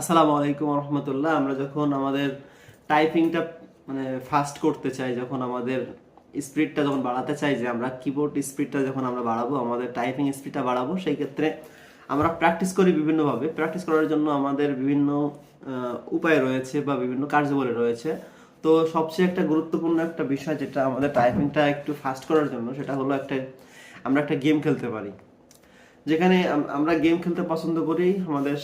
আসসালামু আলাইকুম রহমতুল্লাহ আমরা যখন আমাদের টাইপিংটা মানে ফাস্ট করতে চাই, যখন আমাদের স্পিডটা যখন বাড়াতে চাই যে আমরা কিবোর্ড স্পিডটা যখন আমরা বাড়াবো, আমাদের টাইপিং স্পিডটা বাড়াবো, সেই ক্ষেত্রে আমরা প্র্যাকটিস করি বিভিন্নভাবে। প্র্যাকটিস করার জন্য আমাদের বিভিন্ন উপায় রয়েছে বা বিভিন্ন কার্যবলী রয়েছে। তো সবচেয়ে একটা গুরুত্বপূর্ণ একটা বিষয় যেটা আমাদের টাইপিংটা একটু ফাস্ট করার জন্য, সেটা হলো একটা, আমরা একটা গেম খেলতে পারি। যেখানে আমরা গেম খেলতে পছন্দ করি। আমাদের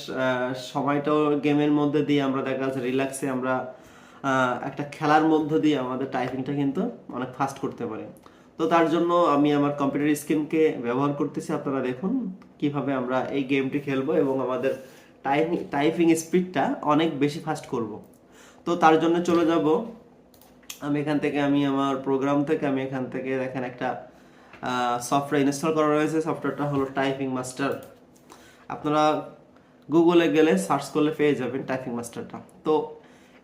সময়টাও গেমের মধ্যে দিয়ে আমরা দেখা যাচ্ছে রিল্যাক্সে আমরা একটা খেলার মধ্য দিয়ে আমাদের টাইপিংটা কিন্তু অনেক ফাস্ট করতে পারি। তো তার জন্য আমি আমার কম্পিউটার স্ক্রিনকে ব্যবহার করতেছি। আপনারা দেখুন কীভাবে আমরা এই গেমটি খেলব এবং আমাদের টাইপিং টাইপিং স্পিডটা অনেক বেশি ফাস্ট করব। তো তার জন্য চলে যাব। আমি এখান থেকে, আমি আমার প্রোগ্রাম থেকে, আমি এখান থেকে দেখেন একটা সফটওয়্যার ইনস্টল করা রয়েছে সফটওয়্যারটা হলো টাইপিং মাস্টার আপনারা গুগলে গেলে সার্চ করলে পেয়ে যাবেন টাইপিং মাস্টারটা তো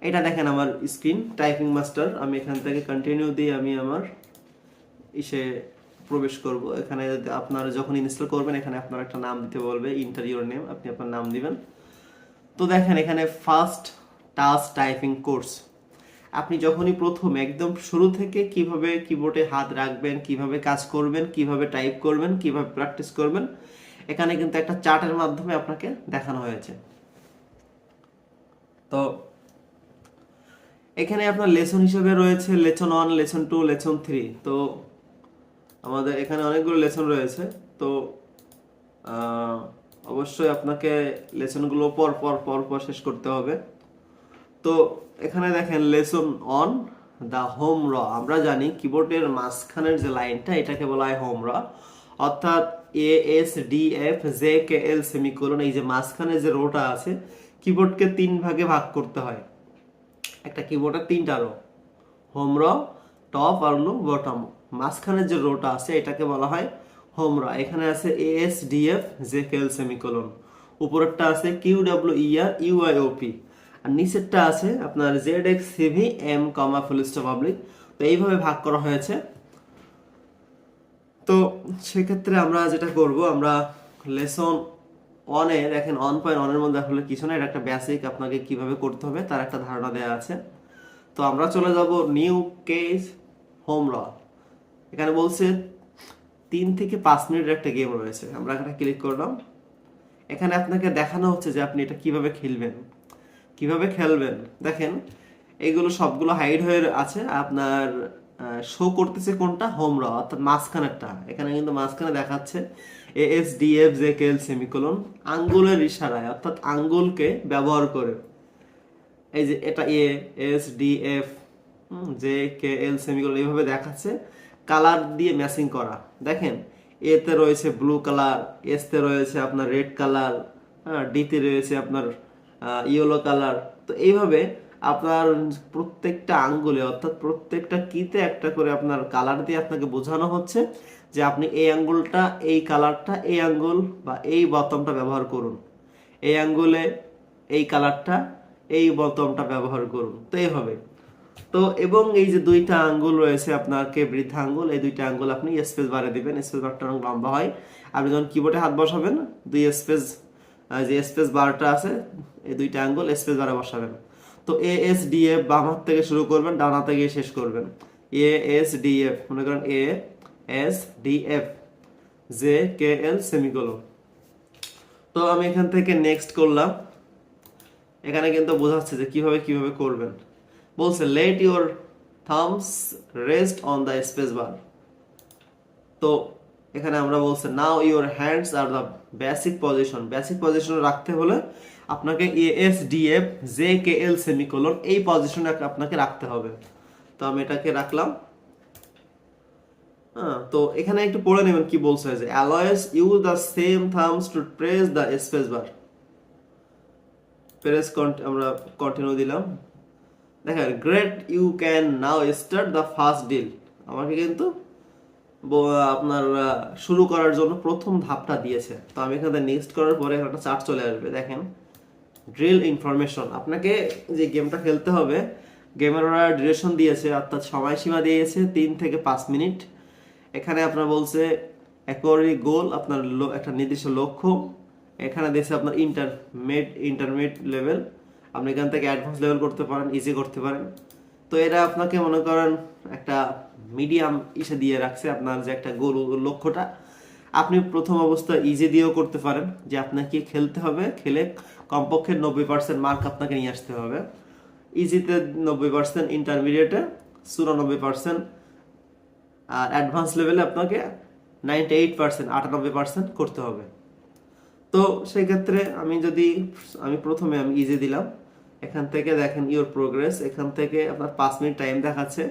এটা দেখেন আমার স্ক্রিন টাইপিং মাস্টার আমি এখান থেকে কন্টিনিউ দিয়ে আমি আমার ইসে প্রবেশ করব। এখানে আপনারা যখন ইনস্টল করবেন, এখানে আপনার একটা নাম দিতে বলবে ইন্টারিওর নেম আপনি আপনার নাম দিবেন। তো দেখেন এখানে ফার্স্ট টাস্ক টাইপিং কোর্স আপনি যখনই প্রথম একদম শুরু থেকে কীভাবে কিবোর্ডে হাত রাখবেন, কীভাবে কাজ করবেন, কীভাবে টাইপ করবেন, কীভাবে প্র্যাকটিস করবেন, এখানে কিন্তু একটা চার্টের মাধ্যমে আপনাকে দেখানো হয়েছে। তো এখানে আপনার লেসন হিসেবে রয়েছে lesson one lesson two lesson three তো আমাদের এখানে অনেকগুলো লেসন রয়েছে। তো অবশ্যই আপনাকে লেসনগুলো পর পর পর পর শেষ করতে হবে। তো এখানে দেখেন লেসন অন দা হোম র। আমরা জানি কিবোর্ডের মাঝখানের যে লাইনটা এটাকে বলা হয় হোম র। অর্থাৎ A S D F J K L semicolon এই যে মাঝখানে যে রোটা আছে কিবোর্ডকে তিন ভাগে ভাগ করতে হয়। একটা কিবোর্ডের তিনটা রো হোম র টপ আর হলো বটম মাঝখানের যে রোটা আছে, এটাকে বলা হয় হোম র। এখানে আছে A S D F J K L semicolon উপরেরটা আছে Q W E R U I O P আর নিচেরটা আছে আপনার Z X C V M comma full public তো এইভাবে ভাগ করা হয়েছে। তো সেক্ষেত্রে আমরা যেটা করব, আমরা লেসন অনে দেখেন অন পয়েন্ট অনের মধ্যে আসলে কিছু না, এটা একটা বেসিক আপনাকে কীভাবে করতে হবে তার একটা ধারণা দেওয়া আছে। তো আমরা চলে যাব নিউ কেস হোম র এখানে বলছে তিন থেকে পাঁচ মিনিটের একটা গেম রয়েছে। আমরা এখানে ক্লিক করলাম। এখানে আপনাকে দেখানো হচ্ছে যে আপনি এটা কীভাবে খেলবেন। কীভাবে খেলবেন? দেখেন এগুলো সবগুলো হাইড হয়ে আছে। আপনার শো করতেছে কোনটা? হোম র অর্থাৎ মাঝখানেরটা। এখানে কিন্তু মাঝখানে দেখাচ্ছে A S D F J K L semicolon আঙ্গুলের ইশারায়, অর্থাৎ আঙ্গুলকে ব্যবহার করে। এই যে এটা A S D F J K L semicolon এইভাবে দেখাচ্ছে। কালার দিয়ে ম্যাচিং করা। দেখেন এতে রয়েছে ব্লু কালার এসতে রয়েছে আপনার রেড কালার হ্যাঁ ডিতে রয়েছে আপনার ইয়েলো কালার তো এইভাবে আপনার প্রত্যেকটা আঙ্গুলে, অর্থাৎ প্রত্যেকটা কিতে একটা করে আপনার কালার দিয়ে আপনাকে বোঝানো হচ্ছে যে আপনি এই আঙ্গুলটা, এই কালারটা এই আঙ্গুল বা এই বতমটা ব্যবহার করুন। এই আঙ্গুলে এই কালারটা এই বতমটা ব্যবহার করুন। তো এইভাবে। তো এবং এই যে দুইটা আঙ্গুল রয়েছে আপনার কে বৃদ্ধা আঙ্গুল, এই দুইটা আঙ্গুল আপনি স্পেস বারে দিবেন। স্পেস বারটা অনেক লম্বা হয়। আপনি যখন কিবোর্ডে হাত বসাবেন, দুই স্পেস যে স্পেস বারটা আছে এই দুইটা আঙ্গুল স্পেস বারে বসাবেন। তো এ এস ডি এফ বাম হাত থেকে শুরু করবেন, ডান হাতে গিয়ে শেষ করবেন। এ এস ডি এফ মনে করেন A S D F J K L semicolon তো আমি এখান থেকে নেক্সট করলাম। এখানে কিন্তু বোঝাচ্ছে যে কীভাবে কীভাবে করবেন। বলছে let your thumbs rest on the space bar তো এখানে আমরা বলছে now your hands are the basic position basic position রাখতে হলে আপনাকে A S D F J K L semicolon এই পজিশনে আপনাকে রাখতে হবে। তো আমি এটাকে রাখলাম। হ্যাঁ তো এখানে একটু পড়ে নেবেন কি বলছে যে always you the same thumbs to press the space bar press আমরা কন্টিনিউ দিলাম। দেখেন great you can now start the first drill আমাকে কিন্তু আপনার শুরু করার জন্য প্রথম ধাপটা দিয়েছে। তো আমি এখানে নেক্সট করার পরে একটা চার্ট চলে আসবে। দেখেন। ড্রিল ইনফরমেশন আপনাকে যে গেমটা খেলতে হবে গেমের ওরা ডিউরেশন দিয়েছে, অর্থাৎ সময়সীমা দিয়েছে তিন থেকে পাঁচ মিনিট। এখানে আপনার বলছে অ্যাকর্ডিং গোল আপনার একটা নির্দিষ্ট লক্ষ্য। এখানে দিয়েছে আপনার ইন্টারমিড ইন্টারমিডিয়েট লেভেল আপনি এখান থেকে অ্যাডভান্স লেভেল করতে পারেন ইজি করতে পারেন। তো এরা আপনাকে মনে করেন একটা মিডিয়াম ইসে দিয়ে রাখছে আপনার যে একটা গোল লক্ষ্যটা। আপনি প্রথম অবস্থা ইজি দিয়েও করতে পারেন যে আপনাকে খেলতে হবে, খেলে কমপক্ষে নব্বই পার্সেন্ট মার্ক আপনাকে নিয়ে আসতে হবে। ইজিতে নব্বই পার্সেন্ট ইন্টারমিডিয়েটে চুরানব্বই পার্সেন্ট আর অ্যাডভান্স লেভেলে আপনাকে নাইনটি এইট পার্সেন্ট আটানব্বই পার্সেন্ট করতে হবে। তো সেই ক্ষেত্রে আমি যদি, আমি প্রথমে আমি ইজি দিলাম। এখান থেকে দেখেন ইওর প্রোগ্রেস এখান থেকে আপনার পাঁচ মিনিট টাইম দেখাচ্ছে।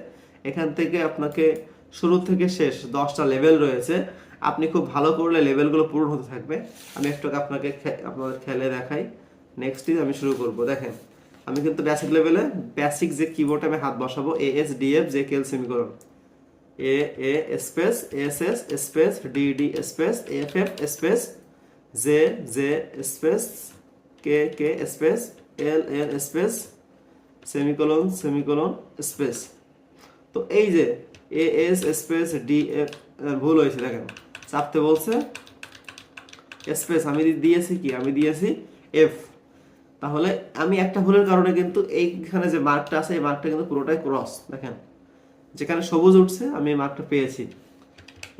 এখান থেকে আপনাকে শুরু থেকে শেষ দশটা লেভেল রয়েছে। আপনি খুব ভালো করলে লেভেলগুলো পূরণ হতে থাকবে। আমি একটু আপনাকে আপনাদের খেলে দেখাই। নেক্সট আমি শুরু করব। দেখেন, আমি কিন্তু বেসিক লেভেলে বেসিক যে কিবোর্ডে আমি হাত বসাবো A S D F J K L semicolon A A space S S space D D space F F space J J space K K space L L space semicolon semicolon space তো এই যে A S space D F ভুল হয়েছে, দেখেন। চাপতে বলছে space আমি দিয়েছি কি? আমি দিয়েছি এফ তাহলে আমি একটা ভুলের কারণে কিন্তু এইখানে যে মার্কটা আছে, এই মার্কটা কিন্তু পুরোটাই ক্রস দেখেন। যেখানে সবুজ উঠছে, আমি এই মার্কটা পেয়েছি।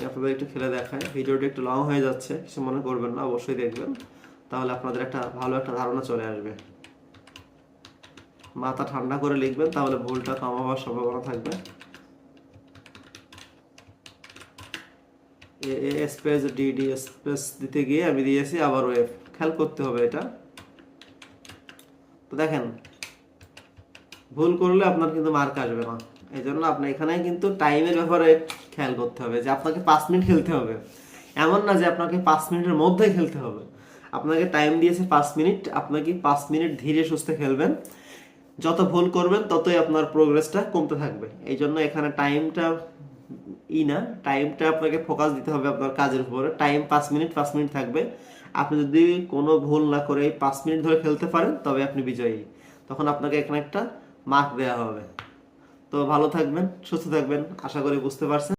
আপনাদের একটু খেলে দেখাই। ভিডিওটা একটু লং হয়ে যাচ্ছে, কিছু মনে করবেন না, অবশ্যই দেখবেন। তাহলে আপনাদের একটা ভালো একটা ধারণা চলে আসবে। মাথা ঠান্ডা করে লিখবেন, তাহলে ভুলটা কম হওয়ার সম্ভাবনা থাকবে। A space D D space দিতে গিয়ে আমি দিয়েছি আবার ওয়েভ খেয়াল করতে হবে এটা। তো দেখেন, ভুল করলে আপনার কিন্তু মার্ক আসবে না। এই জন্য আপনার এখানে কিন্তু টাইমের ব্যাপারে খেয়াল করতে হবে যে আপনাকে পাঁচ মিনিট খেলতে হবে। এমন না যে আপনাকে পাঁচ মিনিটের মধ্যে খেলতে হবে। আপনাকে টাইম দিয়েছে পাঁচ মিনিট আপনাকে পাঁচ মিনিট ধীরে সুস্থে খেলবেন। যত ভুল করবেন, ততই আপনার প্রোগ্রেসটা কমতে থাকবে। এই জন্য এখানে টাইমটা ই না টাইমটা আপনাকে ফোকাস দিতে হবে আপনার কাজের উপরে। টাইম পাঁচ মিনিট পাঁচ মিনিট থাকবে। আপনি যদি কোনো ভুল না করে পাঁচ মিনিট ধরে খেলতে পারেন, তবে আপনি বিজয়ী। তখন আপনাকে এখানে একটা মার্ক দেওয়া হবে। তো ভালো থাকবেন, সুস্থ থাকবেন, আশা করি বুঝতে পারছেন।